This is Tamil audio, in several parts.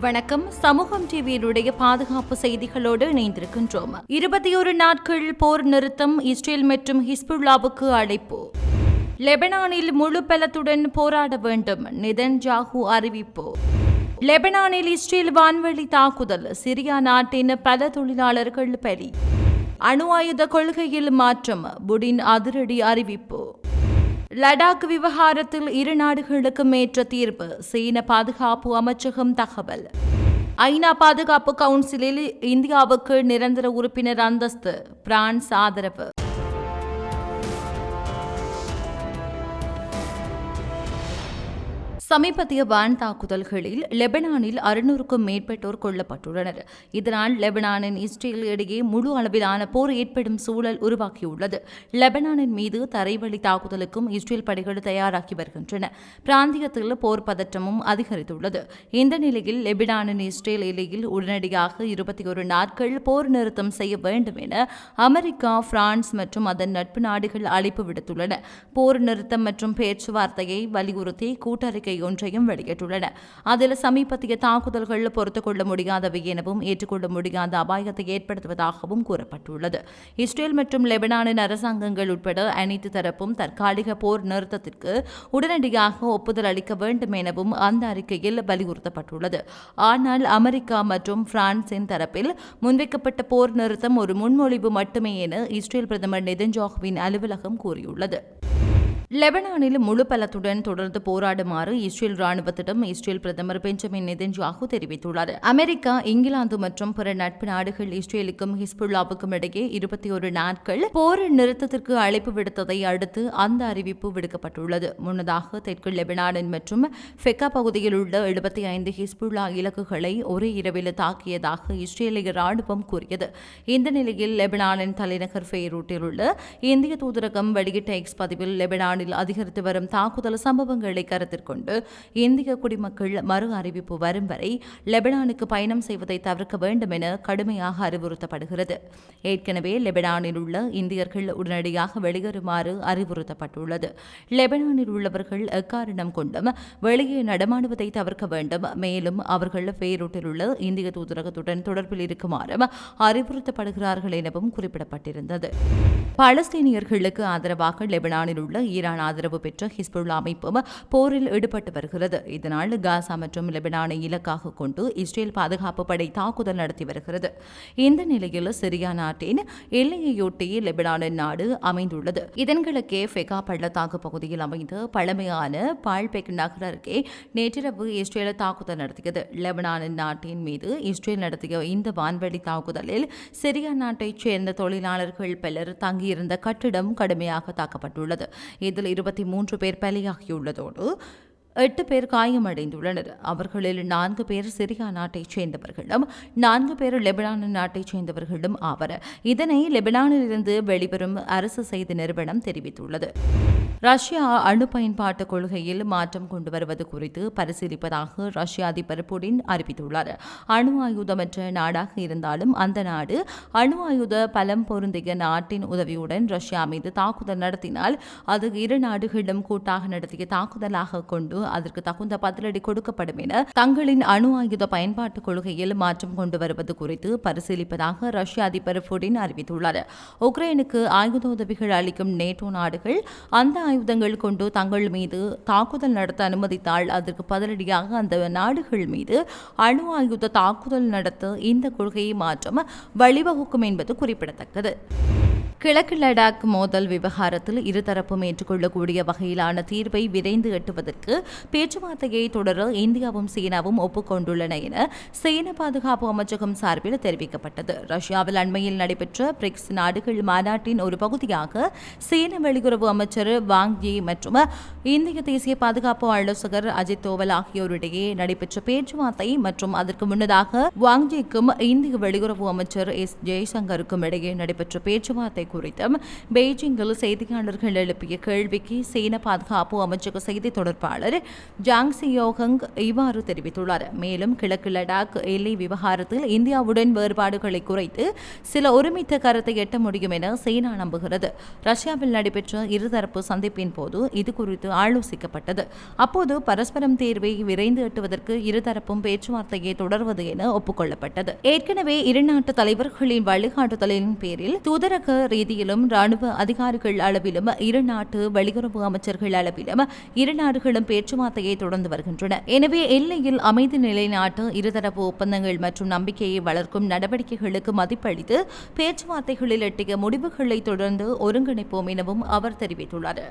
வணக்கம். சமூகம் டிவியினுடைய பாதுகாப்பு செய்திகளோடு இணைந்திருக்கின்றோம். இருபத்தி ஒரு நாட்கள் போர் நிறுத்தம் இஸ்ரேல் மற்றும் ஹிஸ்புல்லாவுக்கு அழைப்பு. லெபனானில் முழு பலத்துடன் போராட வேண்டும். நிதன் ஜாஹு அறிவிப்பு. லெபனானில் இஸ்ரேல் வான்வழி தாக்குதல். சிரியா நாட்டின் பல தொழிலாளர்கள் பலி. அணு ஆயுத கொள்கையில் மாற்றம். புடின் அதிரடி அறிவிப்பு. லடாக் விவகாரத்தில் இரு நாடுகளுக்கும் ஏற்ற தீர்ப்பு. சீன பாதுகாப்பு அமைச்சகம் தகவல். ஐநா பாதுகாப்பு கவுன்சிலில் இந்தியாவுக்கு நிரந்தர உறுப்பினர் அந்தஸ்து. பிரான்ஸ் ஆதரவு. சமீபத்திய வான் தாக்குதல்களில் லெபனானில் அறுநூறுக்கும் மேற்பட்டோர் கொல்லப்பட்டுள்ளனர். இதனால் லெபனானின் இஸ்ரேல் இடையே முழு அளவிலான போர் ஏற்படும் சூழல் உருவாக்கியுள்ளது லெபனானின் மீது தரைவழி தாக்குதலுக்கும் இஸ்ரேல் படைகள் தயாராகி வருகின்றன. பிராந்தியத்தில் போர் பதற்றமும் அதிகரித்துள்ளது. இந்த நிலையில் லெபனானின் இஸ்ரேல் எல்லையில் உடனடியாக இருபத்தி ஒரு நாட்கள் போர் நிறுத்தம் செய்ய வேண்டும் என அமெரிக்கா பிரான்ஸ் மற்றும் அதன் நட்பு நாடுகள் அழைப்பு விடுத்துள்ளன. போர் நிறுத்தம் மற்றும் பேச்சுவார்த்தையை வலியுறுத்தி கூட்டறிக்கை ஒன்றையும் வெளியிட்டுள்ளன. அதில் சமீபத்திய தாக்குதல்கள் பொறுத்துக் கொள்ள முடியாதவை எனவும் ஏற்றுக்கொள்ள முடியாத அபாயத்தை ஏற்படுத்துவதாகவும் கூறப்பட்டுள்ளது. இஸ்ரேல் மற்றும் லெபனானின் அரசாங்கங்கள் உட்பட அனைத்து தரப்பும் தற்காலிக போர் நிறுத்தத்திற்கு உடனடியாக ஒப்புதல் அளிக்க வேண்டும் எனவும் அந்த அறிக்கையில் வலியுறுத்தப்பட்டுள்ளது. ஆனால் அமெரிக்கா மற்றும் பிரான்சின் தரப்பில் முன்வைக்கப்பட்ட போர் நிறுத்தம் ஒரு முன்மொழிவு மட்டுமே என இஸ்ரேல் பிரதமர் நெதன்ஜாகுவின் அலுவலகம் கூறியுள்ளது. லெபனானில் முழு பலத்துடன் தொடர்ந்து போராடுமாறு இஸ்ரேல் ராணுவத்திடம் இஸ்ரேல் பிரதமர் பெஞ்சமின் நெதன்ஜாகு தெரிவித்துள்ளார். அமெரிக்கா இங்கிலாந்து மற்றும் பிற நட்பு நாடுகள் இஸ்ரேலுக்கும் ஹிஸ்புல்லாவுக்கும் இடையே இருபத்தி ஒரு நாட்கள் போர் நிறுத்தத்திற்கு அழைப்பு விடுத்ததை அடுத்து அந்த அறிவிப்பு விடுக்கப்பட்டுள்ளது. முன்னதாக தெற்கு லெபனானின் மற்றும் ஃபெக்கா பகுதியில் உள்ள எழுபத்தி ஐந்து ஹிஸ்புல்லா இலக்குகளை ஒரே இரவில் தாக்கியதாக இஸ்ரேலிய ராணுவம் கூறியது. இந்த நிலையில் லெபனானின் தலைநகர் ஃபெய்ரூட்டில் உள்ள இந்திய தூதரகம் வெளியிட்ட எக்ஸ் பதிவில் லெபனான் ஈரானில் அதிகரித்து வரும் தாக்குதல் சம்பவங்களை கருத்தில் கொண்டு இந்திய குடிமக்கள் மறு அறிவிப்பு வரும் வரை லெபனானுக்கு பயணம் செய்வதை தவிர்க்க வேண்டும் என கடுமையாக அறிவுறுத்தப்படுகிறது. ஏற்கனவே லெபனானில் உள்ள இந்தியர்கள் உடனடியாக வெளியேறுமாறு அறிவுறுத்தப்பட்டுள்ளது. லெபனானில் உள்ளவர்கள் எக்காரணம் கொண்டும் வெளியே நடமாடுவதை தவிர்க்க வேண்டும். மேலும் அவர்கள் பேரூட்டில் உள்ள இந்திய தூதரகத்துடன் தொடர்பில் இருக்குமாறும் அறிவுறுத்தப்படுகிறார்கள் எனவும் குறிப்பிடப்பட்டிருந்தது. பாலஸ்தீனியர்களுக்கு ஆதரவாக லெபனானில் உள்ள ஈரான் ஈரான் ஆதரவு பெற்ற ஹிஸ்புல்லா அமைப்பும் போரில் ஈடுபட்டு வருகிறது. இதனால் காசா மற்றும் லெபனானை இலக்காக கொண்டு இஸ்ரேல் பாதுகாப்பு படை தாக்குதல் நடத்தி வருகிறது. இந்த நிலையில் சிரியா நாட்டின் எல்லையையொட்டி லெபனானின் நாடு அமைந்துள்ளது. இதன் கிழக்கே ஃபெகா பள்ளத்தாக்கு பகுதியில் அமைந்த பழமையான பால்பெக் நகர் அருகே நேற்றிரவு இஸ்ரேல் தாக்குதல் நடத்தியது. லெபனானின் நாட்டின் மீது இஸ்ரேல் நடத்திய இந்த வான்வெளி தாக்குதலில் சிரியா நாட்டைச் சேர்ந்த தொழிலாளர்கள் பலர் தங்கியிருந்த கட்டிடம் கடுமையாக தாக்கப்பட்டுள்ளது. இது இதில் இருபத்தி மூன்று பேர் பலியாகியுள்ளதோடு எட்டு பேர் காயமடைந்துள்ளனர். அவர்களில் நான்கு பேர் சிரியா நாட்டைச் சேர்ந்தவர்களும் நான்கு பேர் லெபனான் நாட்டைச் சேர்ந்தவர்களும் ஆவர். இதனை லெபனானிலிருந்து வெளிவரும் அரசு செய்தி நிறுவனம் தெரிவித்துள்ளது. ரஷ்யா அணு பயன்பாட்டு கொள்கையில் மாற்றம் கொண்டு வருவது குறித்து பரிசீலிப்பதாக ரஷ்ய அதிபர் புடின் அறிவித்துள்ளார். அணு ஆயுதமற்ற நாடாக இருந்தாலும் அந்த நாடு அணு ஆயுத பலம் பொருந்திய நாட்டின் உதவியுடன் ரஷ்யா மீது தாக்குதல் நடத்தினால் அது இரு நாடுகளிடம் கூட்டாக நடத்திய தாக்குதலாக கொண்டு அதற்கு தகுந்த பதிலடி கொடுக்கப்படும் என தங்களின் அணு ஆயுத பயன்பாட்டு கொள்கையில் மாற்றம் கொண்டு வருவது குறித்து பரிசீலிப்பதாக ரஷ்ய அதிபர் புடின் அறிவித்துள்ளார். உக்ரைனுக்கு ஆயுத உதவிகள் அளிக்கும் நேட்டோ நாடுகள் அந்த ஆயுதங்கள் கொண்டு தங்கள் மீது தாக்குதல் நடத்த அனுமதித்தால் அதற்கு பதிலடியாக அந்த நாடுகள் மீது அணு ஆயுத தாக்குதல் நடத்த இந்த கொள்கையை மாற்றம் வழிவகுக்கும் என்பது குறிப்பிடத்தக்கது. கிழக்கு லடாக் மோதல் விவகாரத்தில் இருதரப்பும் ஏற்றுக்கொள்ளக்கூடிய வகையிலான தீர்வை விரைந்து எட்டுவதற்கு பேச்சுவார்த்தையை தொடர இந்தியாவும் சீனாவும் ஒப்புக்கொண்டுள்ளன என சீன பாதுகாப்பு அமைச்சகம் சார்பில் தெரிவிக்கப்பட்டது. ரஷ்யாவில் அண்மையில் நடைபெற்ற பிரிக்ஸ் நாடுகள் மாநாட்டின் ஒரு பகுதியாக சீன வெளியுறவு அமைச்சர் வாங் யி மற்றும் இந்திய தேசிய பாதுகாப்பு ஆலோசகர் அஜித் தோவல் ஆகியோரிடையே நடைபெற்ற பேச்சுவார்த்தை மற்றும் அதற்கு முன்னதாக வாங்ஜிக்கும் இந்திய வெளியுறவு அமைச்சர் எஸ் ஜெய்சங்கருக்கும் இடையே நடைபெற்ற பேச்சுவார்த்தை குறித்தும் பெய்ஜிங்கில் செய்தியாளர்கள் எழுப்பிய கேள்விக்கு சீன பாதுகாப்பு அமைச்சக செய்தி தொடர்பாளர் ஜாங் சியோகங் இவ்வாறு தெரிவித்துள்ளார். மேலும் கிழக்கு லடாக் எல்லை விவகாரத்தில் இந்தியாவுடன் வேறுபாடுகளை குறைத்து சில ஒருமித்த கருத்தை எட்ட முடியும் என சீனா நம்புகிறது. ரஷ்யாவில் நடைபெற்ற இருதரப்பு சந்திப்பின் போது இது குறித்து ஆலோசிக்கப்பட்டது. அப்போது பரஸ்பரம் தேர்வை விரைந்து எட்டுவதற்கு இருதரப்பும் பேச்சுவார்த்தையை தொடர்வது என ஒப்புக்கொள்ளப்பட்டது. ஏற்கனவே இரு நாட்டு தலைவர்களின் வழிகாட்டுதலின் பேரில் தூதரக ரீதியிலும் ராணுவ அதிகாரிகள் அளவிலும் இரு நாட்டு வெளியுறவு அமைச்சர்கள் அளவிலும் இரு நாடுகளும் பேச்சுவார்த்தையை தொடர்ந்து வருகின்றன. எனவே எல்லையில் அமைதி நிலைநாட்ட இருதரப்பு ஒப்பந்தங்கள் மற்றும் நம்பிக்கையை வளர்க்கும் நடவடிக்கைகளுக்கு மதிப்பளித்து பேச்சுவார்த்தைகளில் எட்டிய முடிவுகளை தொடர்ந்து ஒருங்கிணைப்போம் எனவும் அவர் தெரிவித்துள்ளார்.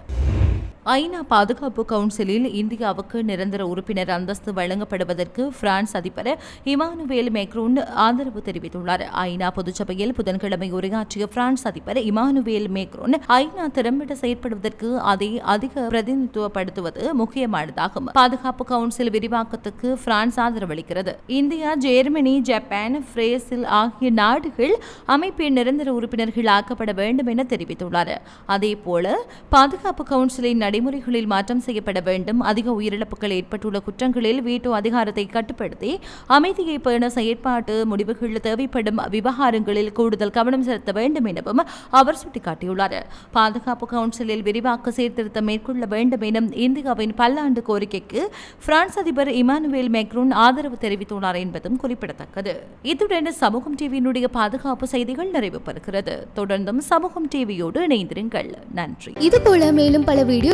ஐநா பாதுகாப்பு கவுன்சிலில் இந்தியாவுக்கு நிரந்தர உறுப்பினர் அந்தஸ்து வழங்கப்படுவதற்கு பிரான்ஸ் அதிபர் இமானுவேல் மேக்ரோன் ஆதரவு தெரிவித்துள்ளார். ஐநா பொதுச்சபையில் புதன்கிழமை உரையாற்றிய பிரான்ஸ் அதிபர் இமானுவேல் மேக்ரோன் ஐநா திறம்பட செயற்படுவதற்கு அதை அதிக பிரதிநிதித்துவப்படுத்துவது முக்கியமானதாகும். பாதுகாப்பு கவுன்சில் விரிவாக்கத்துக்கு பிரான்ஸ் ஆதரவளிக்கிறது இந்தியா ஜெர்மனி ஜப்பான் பிரேசில் ஆகிய நாடுகள் அமைப்பின் நிரந்தர உறுப்பினர்கள் ஆக்கப்பட வேண்டும் என தெரிவித்துள்ளார். அதேபோல பாதுகாப்பு கவுன்சிலின் நடைமுறைகளில் மாற்றம் செய்யப்பட வேண்டும். அதிக உயிரிழப்புகள் ஏற்பட்டுள்ள குற்றங்களில் வீட்டோ அதிகாரத்தை கட்டுப்படுத்தி அமைதியை பேண செயற்பாட்டு முடிவுகள் தேவைப்படும் விவகாரங்களில் கூடுதல் கவனம் செலுத்த வேண்டும் எனவும் அவர் சுட்டிக்காட்டியுள்ளார். பாதுகாப்பு கவுன்சிலில் விரிவாக்க சீர்திருத்தம் மேற்கொள்ள வேண்டும் எனும் இந்தியாவின் பல்லாண்டு கோரிக்கைக்கு பிரான்ஸ் அதிபர் இமானுவேல் மேக்ரோன் ஆதரவு தெரிவித்துள்ளார் என்பதும் குறிப்பிடத்தக்கது. இத்துடன் சமூகம் டிவியினுடைய பாதுகாப்பு செய்திகள் நிறைவு பெறுகிறது தொடர்ந்தும் சமூகம் டிவியோடு இணைந்திருங்கள். நன்றி. இது போல மேலும் பல வீடியோ